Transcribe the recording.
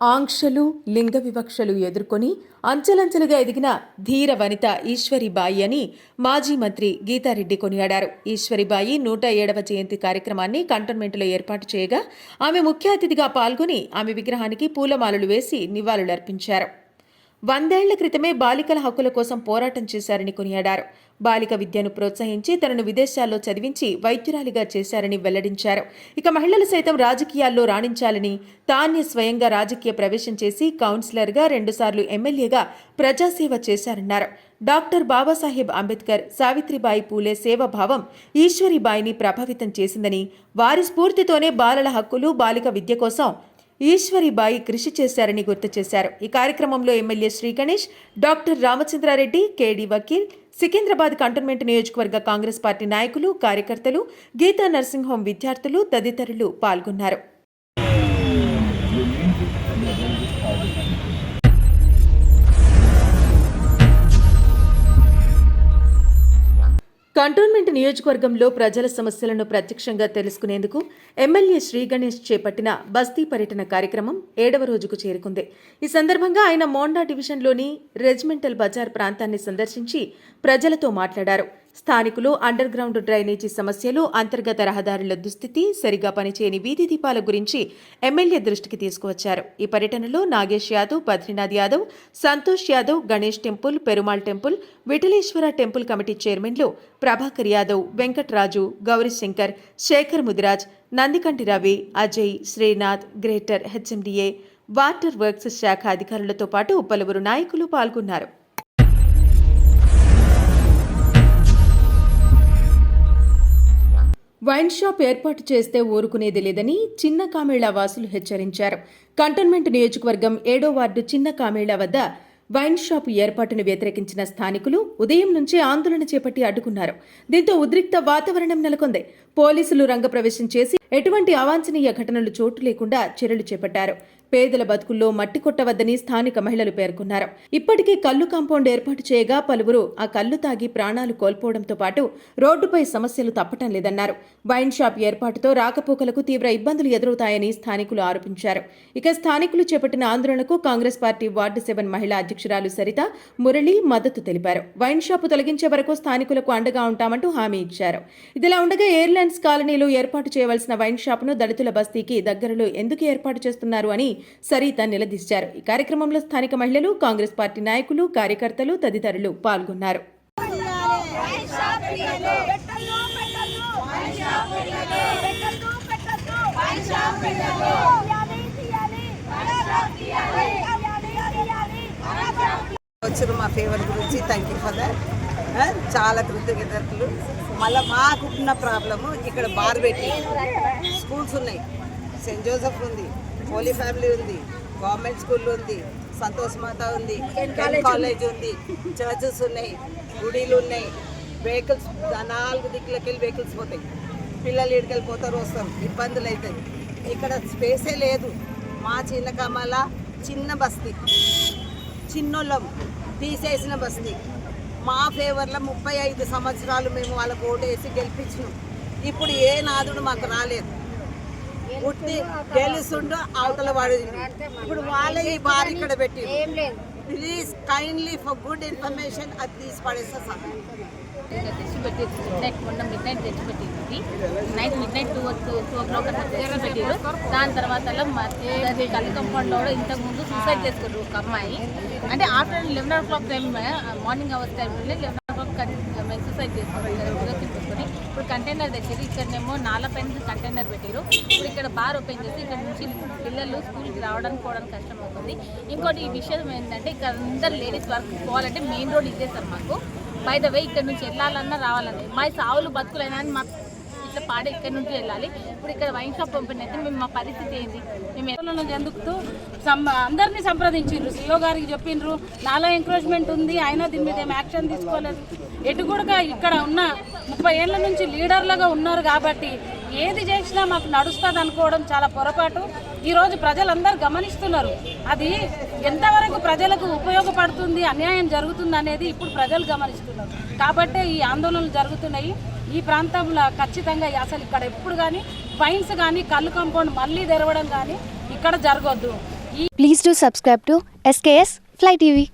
ఆంక్షలు లింగ వివక్షలు ఎదుర్కొని అంచెలంచెలుగా ఎదిగిన ధీర వనిత ఈశ్వరిబాయి అని మాజీ మంత్రి గీతారెడ్డి కొనియాడారు. ఈశ్వరిబాయి నూట ఏడవ జయంతి కార్యక్రమాన్ని కంటోన్మెంట్లో ఏర్పాటు చేయగా ఆమె ముఖ్య అతిథిగా పాల్గొని ఆమె విగ్రహానికి పూలమాలలు వేసి నివాళులర్పించారు. వందేళ్ళ క్రితమే బాలికల హక్కుల కోసం పోరాటం చేశారని కొనియాడారు. బాలిక విద్యను ప్రోత్సహించి తనను విదేశాల్లో చదివించి వైద్యురాలిగా చేశారని వెల్లడించారు. ఇక మహిళలు సైతం రాజకీయాల్లో రాణించాలని తానే స్వయంగా రాజకీయ ప్రవేశం చేసి కౌన్సిలర్గా రెండుసార్లు ఎమ్మెల్యేగా ప్రజాసేవ చేశారన్నారు. డాక్టర్ బాబాసాహెబ్ అంబేద్కర్ సావిత్రిబాయి పూలే సేవభావం ఈశ్వరిబాయిని ప్రభావితం చేసిందని వారి స్ఫూర్తితోనే బాలల హక్కులు బాలిక విద్య కోసం ఈశ్వరిబాయి కృషి చేశారని గుర్తు చేశారు. ఈ కార్యక్రమంలో ఎమ్మెల్యే శ్రీ గణేష్ డాక్టర్ రామచంద్రారెడ్డి కేడి వకీల్ సికింద్రాబాద్ కంటోన్మెంట్ నియోజకవర్గ కాంగ్రెస్ పార్టీ నాయకులు కార్యకర్తలు గీతా నర్సింగ్ హోం విద్యార్థులు తదితరులు పాల్గొన్నారు. కంటోన్మెంట్ నియోజకవర్గంలో ప్రజల సమస్యలను ప్రత్యక్షంగా తెలుసుకునేందుకు ఎమ్మెల్యే శ్రీ గణేష్ చేపట్టిన బస్తీ పర్యటన కార్యక్రమం ఏడవ రోజుకు చేరుకుంది. ఈ సందర్భంగా ఆయన మోండా డివిజన్లోని రెజిమెంటల్ బజార్ ప్రాంతాన్ని సందర్శించి ప్రజలతో మాట్లాడారు. స్థానికులు అండర్ గ్రౌండ్ డ్రైనేజీ సమస్యలు అంతర్గత రహదారుల దుస్థితి సరిగా పనిచేయని వీధి దీపాల గురించి ఎమ్మెల్యే దృష్టికి తీసుకువచ్చారు. ఈ పర్యటనలో Nagesh Yadav Badrinath Yadav Santosh Yadav Ganesh temple Perumal temple Vitthaleshwara temple committee చైర్మన్లు Prabhakar Yadav Venkatraju Gaurishankar Shekhar Mudiraj Nandikanti Ravi Ajay Srinath greater HMDA water works శాఖ అధికారులతో పాటు పలువురు నాయకులు పాల్గొన్నారు. వైన్ షాప్ ఏర్పాటు చేస్తే ఊరుకునేది లేదని చిన్న కామేళ వాసులు హెచ్చరించారు. కంటోన్మెంట్ నియోజకవర్గం ఏడో వార్డు చిన్న కామేళ వద్ద వైన్ షాప్ ఏర్పాటును వ్యతిరేకించిన స్థానికులు ఉదయం నుంచి ఆందోళన చేపట్టి అడ్డుకున్నారు. దీంతో ఉద్రిక్త వాతావరణం నెలకొంది. పోలీసులు రంగప్రవేశం చేసి ఎటువంటి అవాంఛనీయ ఘటనలు చోటు లేకుండా చర్యలు చేపట్టారు. పేదల బతుకుల్లో మట్టి కొట్టవద్దని స్థానిక మహిళలు పేర్కొన్నారు. ఇప్పటికే కల్లు కాంపౌండ్ ఏర్పాటు చేయగా పలువురు ఆ కళ్ళు తాగి ప్రాణాలు కోల్పోవడంతో పాటు రోడ్డుపై సమస్యలు తప్పటం లేదన్నారు. వైన్ షాప్ ఏర్పాటుతో రాకపోకలకు తీవ్ర ఇబ్బందులు ఎదురవుతాయని స్థానికులు ఆరోపించారు. ఇక స్థానికులు చేపట్టిన ఆందోళనకు కాంగ్రెస్ పార్టీ వార్డు సెవెన్ మహిళా అధ్యక్షురాలు సరిత మురళి మద్దతు తెలిపారు. వైన్ షాపు తొలగించే వరకు స్థానికులకు అండగా ఉంటామంటూ హామీ ఇచ్చారు. ఇదిలా ఉండగా ఎయిర్లైన్స్ కాలనీలో ఏర్పాటు చేయవలసిన వైన్ షాపును దళితుల బస్తీకి దగ్గరలో ఎందుకు ఏర్పాటు చేస్తున్నారు అని సరిత నిలదీశారు. ఈ కార్యక్రమంలో స్థానిక మహిళలు కాంగ్రెస్ పార్టీ నాయకులు కార్యకర్తలు తదితరులు పాల్గొన్నారు. వచ్చారు మా ఫేవర్ గురించి థ్యాంక్ యూ ఫర్ దట్ చాలా కృతజ్ఞతలు. మళ్ళీ మాకున్న ప్రాబ్లము ఇక్కడ బార్ పెట్టి స్కూల్స్ ఉన్నాయి. సెయింట్ జోసెఫ్ ఉంది. హోలీ ఫ్యామిలీ ఉంది గవర్నమెంట్ స్కూల్ ఉంది సంతోష్ మాత ఉంది కాలేజ్ ఉంది? చర్చెస్ ఉన్నాయి గుడిలు ఉన్నాయి వెహికల్స్ నాలుగు దిక్కులకి వెళ్ళి వెహికల్స్ పోతాయి. పిల్లలు ఇడికెళ్ళి పోతారు వస్తారు ఇబ్బందులు అవుతాయి ఇక్కడ స్పేసే లేదు. మా చిన్న కమల చిన్న బస్తీ. చిన్నోళ్ళం తీసేసిన బస్తీ. మా ఫేవర్లో ముప్పై ఐదు సంవత్సరాలు మేము వాళ్ళకు ఓటేసి గెలిపించినాం. ఇప్పుడు ఏ నాదుడు మాకు రాలేదు. ఉట్టి గెలుస్తుండో అవతల వాడు ఇప్పుడు వాళ్ళే ఈ బార్ ఇక్కడ పెట్టి please kindly for good information అది తీసి పడేస్తా సార్. తెచ్చిపెట్టి నైట్ మొన్న మిడ్ నైట్ తెచ్చిపెట్టింది night midnight two two two o'clock అట్లా తెచ్చిపెట్టారు దాని తర్వాత కళ్ళు కంపౌండ్లో కూడా ఇంతకు ముందు సూసైడ్ చేసుకున్నారు ఒక అమ్మాయి. అంటే after eleven o'clock time morning hours టైంలో లెవెన్ ఓ క్లాక్ సూసైడ్ చేసుకున్నారు తీసుకొని ఇప్పుడు కంటైనర్ తెచ్చారు ఇక్కడనేమో నాలుగు పైన కంటైనర్ పెట్టారు ఇప్పుడు ఇక్కడ బార్ ఓపెన్ చేసి ఇక్కడ నుంచి పిల్లలు స్కూల్కి రావడానికి పోవడానికి కష్టం అవుతుంది ఇంకోటి ఈ విషయం ఏంటంటే ఇక్కడ అందరు లేడీస్ వర్క్ పోవాలంటే మెయిన్ రోడ్ ఇచ్చేస్తారు మాకు. బై ద వే ఇక్కడ నుంచి వెళ్ళాలన్నా రావాలన్నా. మా సావులు బతుకులైనా అని మా ఇట్లా పాడ ఇక్కడ నుంచి వెళ్ళాలి. ఇప్పుడు ఇక్కడ వైన్ షాప్ పంపినైతే మేము మా పరిస్థితి ఏంది? మేము ఆందోళన చెందుతూ సం అందరినీ సంప్రదించిండ్రు. సిఓ గారికి చెప్పిండ్రు నాలో ఎంకరేజ్మెంట్ ఉంది అయినా దీని మీద ఏం యాక్షన్ తీసుకోలేదు. ఎటు కూడా ఇక్కడ ఉన్న ముప్పై ఏళ్ళ నుంచి లీడర్లుగా ఉన్నారు కాబట్టి ఏది చేసినా మాకు నడుస్తుంది అనుకోవడం చాలా పొరపాటు. ఈరోజు ప్రజలందరూ గమనిస్తున్నారు. అది ఎంతవరకు ప్రజలకు ఉపయోగపడుతుంది అన్యాయం జరుగుతుంది అనేది ఇప్పుడు ప్రజలు గమనిస్తున్నారు. కాబట్టే ఈ ఆందోళనలు జరుగుతున్నాయి. ఈ ప్రాంతంలో ఖచ్చితంగా అసలు ఇక్కడ ఎప్పుడు కానీ ఫైన్స్ కానీ కళ్ళు కాంపౌండ్ మళ్ళీ తెరవడం కానీ ఇక్కడ జరగొద్దు. Please to subscribe to SKS fly TV